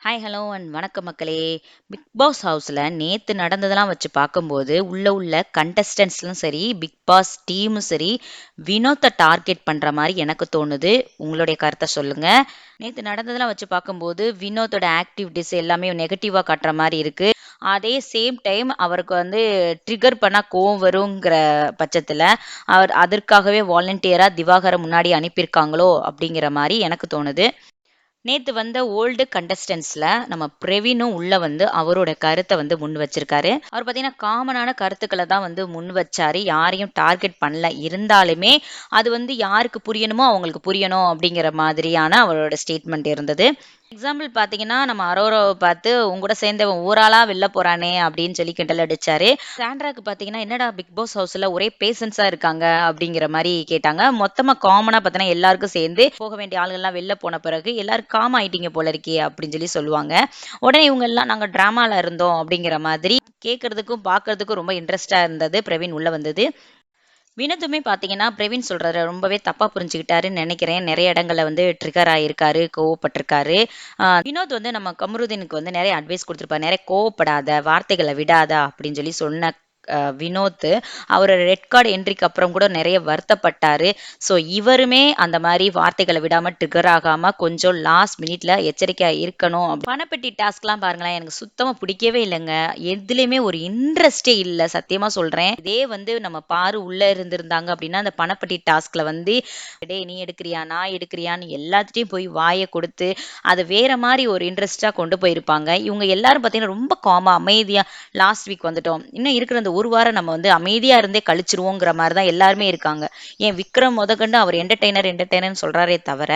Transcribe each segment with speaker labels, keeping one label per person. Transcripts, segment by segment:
Speaker 1: Hi hello and வணக்கம் மக்களே. Big pass ஹவுஸில் நேற்று நடந்ததெல்லாம் வச்சு பார்க்கும்போது உள்ள உள்ள கண்டஸ்டன்ஸ்லும் சரி பிக் பாஸ் டீமும் சரி வினோத்தை டார்கெட் பண்ணுற மாதிரி எனக்கு தோணுது. உங்களுடைய கருத்தை சொல்லுங்கள் நேற்று நடந்ததெல்லாம் வச்சு பார்க்கும்போது வினோத்தோட ஆக்டிவிட்டிஸ் எல்லாமே நெகட்டிவாக காட்டுற மாதிரி இருக்குது அதே சேம் டைம் அவருக்கு வந்து ட்ரிகர் பண்ணால் கோவம் வருங்கிற பட்சத்தில் அவர் அதற்காகவே வாலண்டியராக திவாகரை முன்னாடி அனுப்பியிருக்காங்களோ அப்படிங்கிற மாதிரி எனக்கு தோணுது. நேற்று வந்த ஓல்டு கண்டஸ்டன்ஸ்ல நம்ம பிரவீனும் உள்ள வந்து அவரோட கருத்தை வந்து முன் வச்சிருக்காரு. அவர் பார்த்தீங்கன்னா காமனான கருத்துக்களை தான் வந்து முன் வச்சாரு. யாரையும் டார்கெட் பண்ணல. இருந்தாலுமே அது வந்து யாருக்கு புரியணுமோ அவங்களுக்கு புரியணும் அப்படிங்கிற மாதிரியான அவரோட ஸ்டேட்மெண்ட் இருந்தது. எக்ஸாம்பிள் பார்த்தீங்கன்னா நம்ம அரோராவை பார்த்து உங்க கூட சேர்ந்தவன் ஊராலா வெளில போகிறானே அப்படின்னு சொல்லி கிண்டல் அடிச்சாரு. சாண்ட்ராக்கு பார்த்தீங்கன்னா என்னடா பிக் பாஸ் ஹவுஸில் ஒரே பேசன்ஸா இருக்காங்க அப்படிங்கிற மாதிரி கேட்டாங்க. மொத்தமாக காமனாக பார்த்தீங்கன்னா எல்லாருக்கும் சேர்ந்து போக வேண்டிய ஆளுகள்லாம் வெளில போன பிறகு எல்லாரும் காம் ஆயிட்டீங்க போல இருக்கே அப்படின்னு சொல்லி சொல்லுவாங்க. உடனே இவங்க எல்லாம் நாங்கள் ட்ராமாவில் இருந்தோம் அப்படிங்கிற மாதிரி கேட்கறதுக்கும் பார்க்கறதுக்கும் ரொம்ப இன்ட்ரெஸ்டாக இருந்தது. பிரவீன் உள்ளே வந்தது. வினதுமே பார்த்தீங்கன்னா பிரவீன் சொல்கிறத ரொம்பவே தப்பா புரிஞ்சுக்கிட்டாருன்னு நினைக்கிறேன். நிறைய இடங்களில் வந்து ட்ரிகர் ஆயிருக்காரு கோவப்பட்டிருக்காரு. ஆஹ் வினோத் வந்து நம்ம கமருதீனுக்கு வந்து நிறைய அட்வைஸ் கொடுத்துருப்பாரு. நிறைய கோவப்படாத வார்த்தைகளை விடாத அப்படின்னு சொல்லி சொன்ன வினோத் அவர் ரெட் கார்டு என்ட்ரிக்கு அப்புறம் கூட நிறைய வருத்தப்பட்டாரு. ஸோ இவருமே அந்த மாதிரி வார்த்தைகளை விடாம ட்ரிகர் ஆகாம கொஞ்சம் லாஸ்ட் மினிட்ல எச்சரிக்கையா இருக்கணும். பணப்பெட்டி டாஸ்க்லாம் பாருங்களேன் எனக்கு சுத்தமா பிடிக்கவே இல்லைங்க. எதுலையுமே ஒரு இன்ட்ரெஸ்டே இல்லை சத்தியமா சொல்றேன். இதே வந்து நம்ம பாரு உள்ள இருந்திருந்தாங்க அப்படின்னா அந்த பணப்பெட்டி டாஸ்க்ல வந்து டேய் நீ எடுக்கிறியா நான் எடுக்கிறியான்னு எல்லாத்துட்டையும் போய் வாயை கொடுத்து அதை வேற மாதிரி ஒரு இன்ட்ரெஸ்டா கொண்டு போயிருப்பாங்க. இவங்க எல்லாரும் பார்த்தீங்கன்னா ரொம்ப காமா அமைதியா லாஸ்ட் வீக் வந்துட்டோம். இன்னும் இருக்கிற அந்த ஒரு வாரம் நம்ம வந்து அமைதியா இருந்தே கழிச்சிருவோங்கிற மாதிரி தான் எல்லாருமே இருக்காங்க. ஏன் விக்ரம் முதற்கண்டு அவர் என்டர்டைனர் என்டர்டைனர்னு சொல்றாரே தவிர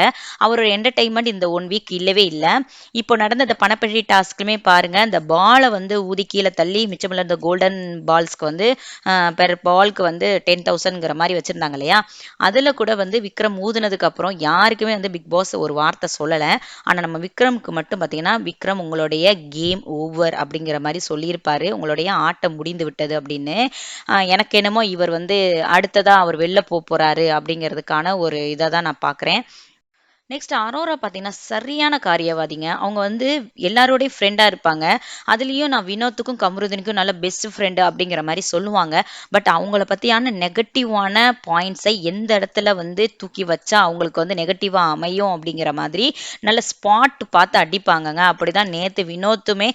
Speaker 1: அவரோட என்டர்டைன்மெண்ட் இந்த ஒன் வீக் இல்லவே இல்லை. இப்போ நடந்த இந்த பணப்பெட்டி டாஸ்க்குமே பாருங்க இந்த பாலை வந்து ஊதி கீழே தள்ளி மிச்சமில்ல இந்த கோல்டன் பால்ஸ்க்கு வந்து பெர் பால்க்கு வந்து டென் தௌசண்ட்ங்கிற மாதிரி வச்சிருந்தாங்க இல்லையா? அதுல கூட வந்து விக்ரம் ஊதுனதுக்கு அப்புறம் யாருக்குமே வந்து பிக் பாஸ் ஒரு வார்த்தை சொல்லலை. ஆனா நம்ம விக்ரம்க்கு மட்டும் பார்த்தீங்கன்னா விக்ரம் உங்களுடைய கேம் ஓவர் அப்படிங்கிற மாதிரி சொல்லியிருப்பாரு. உங்களுடைய ஆட்டம் முடிந்து விட்டது அப்படின்னு ஆஹ் எனக்கு என்னமோ இவர் வந்து அடுத்ததா அவர் வெளில போக போறாரு அப்படிங்கிறதுக்கான ஒரு இதை தான் நான் பார்க்குறேன் நெக்ஸ்ட் அரோரா பார்த்தீங்கன்னா சரியான காரியவாதிங்க. அவங்க வந்து எல்லாரோடையும் ஃப்ரெண்டாக இருப்பாங்க. அதுலேயும் நான் வினோத்துக்கும் கமருதனுக்கும் நல்ல பெஸ்ட் ஃப்ரெண்டு அப்படிங்கிற மாதிரி சொல்லுவாங்க. பட் அவங்கள பற்றியான நெகட்டிவான பாயிண்ட்ஸை எந்த இடத்துல வந்து தூக்கி வச்சா அவங்களுக்கு வந்து நெகட்டிவாக அமையும் அப்படிங்கிற மாதிரி நல்ல ஸ்பாட் பார்த்து அடிப்பாங்கங்க. அப்படிதான் நேற்று வினோத்துமே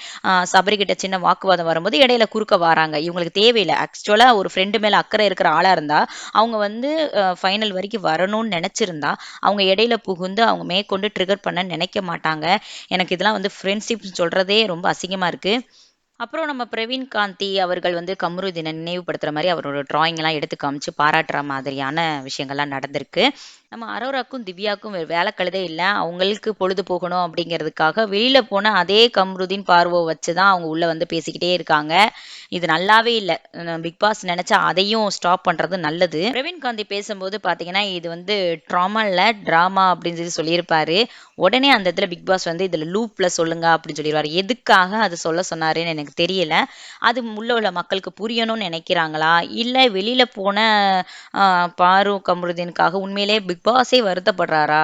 Speaker 1: சபரிக்கிட்ட சின்ன வாக்குவாதம் வரும்போது இடையில குறுக்க வராங்க. இவங்களுக்கு தேவையில்லை. ஆக்சுவலாக ஒரு ஃப்ரெண்டு மேலே அக்கறை இருக்கிற ஆளாக இருந்தால் அவங்க வந்து ஃபைனல் வரைக்கும் வரணும்னு நினச்சிருந்தா அவங்க இடையில புகுந்து வந்து அவங்க மேற்கொண்டு ட்ரிகர் பண்ண நினைக்க மாட்டாங்க. எனக்கு இதெல்லாம் வந்து ஃப்ரெண்ட்ஷிப் சொல்றதே ரொம்ப அசிங்கமா இருக்கு. அப்புறம் நம்ம பிரவீன் காந்தி அவர்கள் வந்து கமருதீனை நினைவுபடுத்துகிற மாதிரி அவரோட டிராயிங் எல்லாம் எடுத்து காமிச்சு பாராட்டுற மாதிரியான விஷயங்கள்லாம் நடந்திருக்கு. நம்ம அரோராக்கும் திவ்யாக்கும் வேலை கழுதே இல்லை. அவங்களுக்கு பொழுது போகணும் அப்படிங்கிறதுக்காக வெளியில போன அதே கம்ருதீன் பார்வை வச்சு தான் அவங்க உள்ள வந்து பேசிக்கிட்டே இருக்காங்க. இது நல்லாவே இல்லை. பிக் பாஸ் நினைச்சா அதையும் ஸ்டாப் பண்றது நல்லது. பிரவீன் காந்தி பேசும்போது பாத்தீங்கன்னா இது வந்து ட்ராமா இல்ல டிராமா அப்படின்னு சொல்லி சொல்லியிருப்பாரு. உடனே அந்த இடத்துல பிக் பாஸ் வந்து இதுல லூப்ல சொல்லுங்க அப்படின்னு சொல்லிடுவாரு. எதுக்காக அது சொல்ல சொன்னாருன்னு எனக்கு தெரியல. அது உள்ள உள்ள மக்களுக்கு புரியணும்னு நினைக்கிறாங்களா? இல்ல வெளியில போன பாரு கம்ருதினுக்காக உண்மையிலே பிக் பாஸே வருத்தப்படுறாரா?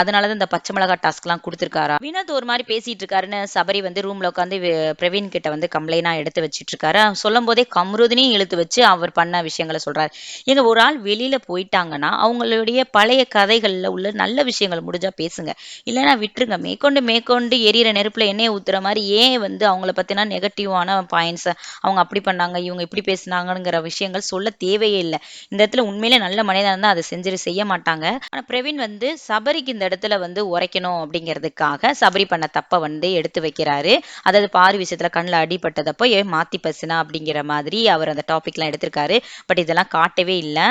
Speaker 1: அதனால தான் இந்த பச்சை மிளகா டாஸ்க்லாம் கொடுத்துருக்காரா? வினோத் ஒரு மாதிரி பேசிட்டு இருக்காருன்னு சபரி வந்து ரூம்ல உட்காந்து பிரவீன் கிட்ட வந்து கம்ப்ளைண்டா எடுத்து வச்சிட்டு இருக்காரு சொல்லும் போதே கம்ருதினையும் இழுத்து வச்சு அவர் பண்ண விஷயங்களை சொல்றாரு. எங்க ஒரு ஆள் வெளியில போயிட்டாங்கன்னா அவங்களுடைய பழைய கதைகள்ல உள்ள நல்ல விஷயங்கள் முடிஞ்சா பேசுங்க. இல்லைன்னா விட்டுருங்க. மேற்கொண்டு மேற்கொண்டு எரியிற நெருப்புல எண்ணெய் ஊத்துற மாதிரி ஏன் வந்து அவங்கள பத்தினா நெகட்டிவான பாயிண்ட்ஸ் அவங்க அப்படி பண்ணாங்க இவங்க இப்படி பேசினாங்கிற விஷயங்கள் சொல்ல தேவையே இல்லை. இந்த இடத்துல உண்மையிலே நல்ல மனிதன் தான் அதை செஞ்சு செய்ய மாட்டாங்க. ஆனா பிரவீன் வந்து சபரிக்கு இந்த இடத்துல வந்து உரைக்கணும் அப்படிங்கிறதுக்காக சபரி பண்ண தப்ப வந்து எடுத்து வைக்கிறாரு. அதாவது பாரி விஷயத்துல கண்ணில் அடிபட்டதப்போ ஏன் மாத்தி பசுனா? அப்படிங்கிற மாதிரி அவர் அந்த டாபிக்லாம் எடுத்திருக்காரு. பட் இதெல்லாம் காட்டவே இல்லை.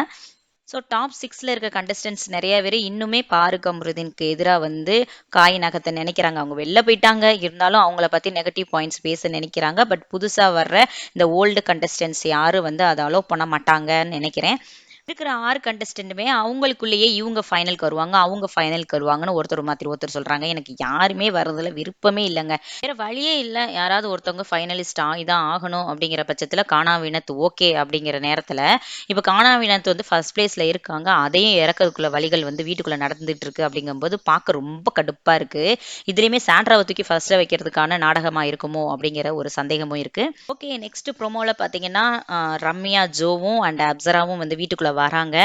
Speaker 1: ஸோ டாப் சிக்ஸில் இருக்க கண்டஸ்டன்ஸ் நிறைய பேர் இன்னுமே பாரு கம்ருதீனுக்கு எதிராக வந்து காய் நகத்தை நினைக்கிறாங்க. அவங்க வெளில போயிட்டாங்க. இருந்தாலும் அவங்கள பற்றி நெகட்டிவ் பாயிண்ட்ஸ் பேச நினைக்கிறாங்க. பட் புதுசாக வர்ற இந்த ஓல்டு கண்டஸ்டன்ஸ் யாரும் வந்து அதை அலோவ் பண்ண மாட்டாங்கன்னு நினைக்கிறேன். இருக்கிற ஆறு கண்டஸ்டன்ட்டுமே அவங்களுக்குள்ளேயே இவங்க ஃபைனலுக்கு வருவாங்க அவங்க ஃபைனலுக்கு வருவாங்கன்னு ஒருத்தர் மாத்திரி ஒருத்தர் சொல்றாங்க. எனக்கு யாருமே வர்றதுல விருப்பமே இல்லைங்க. வேற வழியே இல்லை. யாராவது ஒருத்தவங்க ஃபைனலிஸ்ட் ஆகிதான் ஆகணும் அப்படிங்கிற பட்சத்தில் காணாவினத்து ஓகே அப்படிங்கிற நேரத்தில் இப்போ காணாவினத்து வந்து ஃபர்ஸ்ட் பிளேஸ்ல இருக்காங்க. அதையும் இறக்கிறதுக்குள்ள வழிகள் வந்து வீட்டுக்குள்ளே நடந்துட்டு இருக்கு அப்படிங்கும்போது பார்க்க ரொம்ப கடுப்பாக இருக்கு. இதுலையுமே சாண்ட்ராவை தூக்கி ஃபர்ஸ்ட்டில் வைக்கிறதுக்கான நாடகமாக இருக்குமோ அப்படிங்கிற ஒரு சந்தேகமும் இருக்கு. ஓகே நெக்ஸ்ட் ப்ரோமோவில் பார்த்தீங்கன்னா ரம்யா ஜோவும் அண்ட் அப்சராவும் வந்து வீட்டுக்குள்ள வராங்க.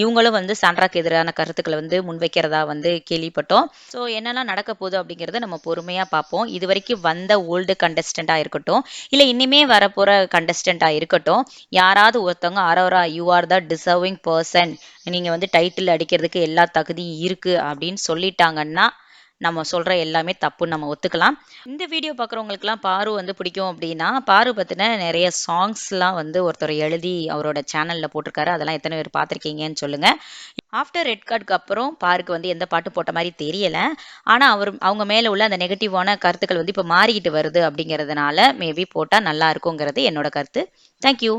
Speaker 1: இவங்களும் வந்து சாண்ட்ராக்கு எதிரான கருத்துக்களை வந்து முன்வைக்கிறதா வந்து கேள்விப்பட்டோம். ஸோ என்னெல்லாம் நடக்க போகுது அப்படிங்கிறத நம்ம பொறுமையாக பார்ப்போம். இது வரைக்கும் வந்த ஓல்டு கண்டஸ்டண்ட்டாக இருக்கட்டும் இல்லை இனிமே வரப்போகிற கண்டஸ்டண்ட்டாக இருக்கட்டும் யாராவது ஒருத்தவங்க Aurora you are the deserving person நீங்கள் வந்து டைட்டில் அடிக்கிறதுக்கு எல்லா தகுதியும் இருக்குது அப்படின்னு சொல்லிட்டாங்கன்னா நம்ம சொல்கிற எல்லாமே தப்புன்னு நம்ம ஒத்துக்கலாம். இந்த வீடியோ பார்க்குறவங்களுக்குலாம் பாரு வந்து பிடிக்கும் அப்படின்னா பாரு பற்றின நிறைய சாங்ஸ்லாம் வந்து ஒருத்தர் எழுதி அவரோட சேனலில் போட்டிருக்காரு. அதெல்லாம் எத்தனை பேர் பார்த்துருக்கீங்கன்னு சொல்லுங்கள் ஆஃப்டர் ரெட் கார்டுக்கு அப்புறம் பாருக்கு வந்து எந்த பாட்டு போட்ட மாதிரி தெரியலை. ஆனால் அவர் அவங்க மேலே உள்ள அந்த நெகட்டிவான கருத்துக்கள் வந்து இப்போ மாறிக்கிட்டு வருது அப்படிங்கிறதுனால மேபி போட்டால் நல்லா இருக்குங்கிறது என்னோட கருத்து. தேங்க்யூ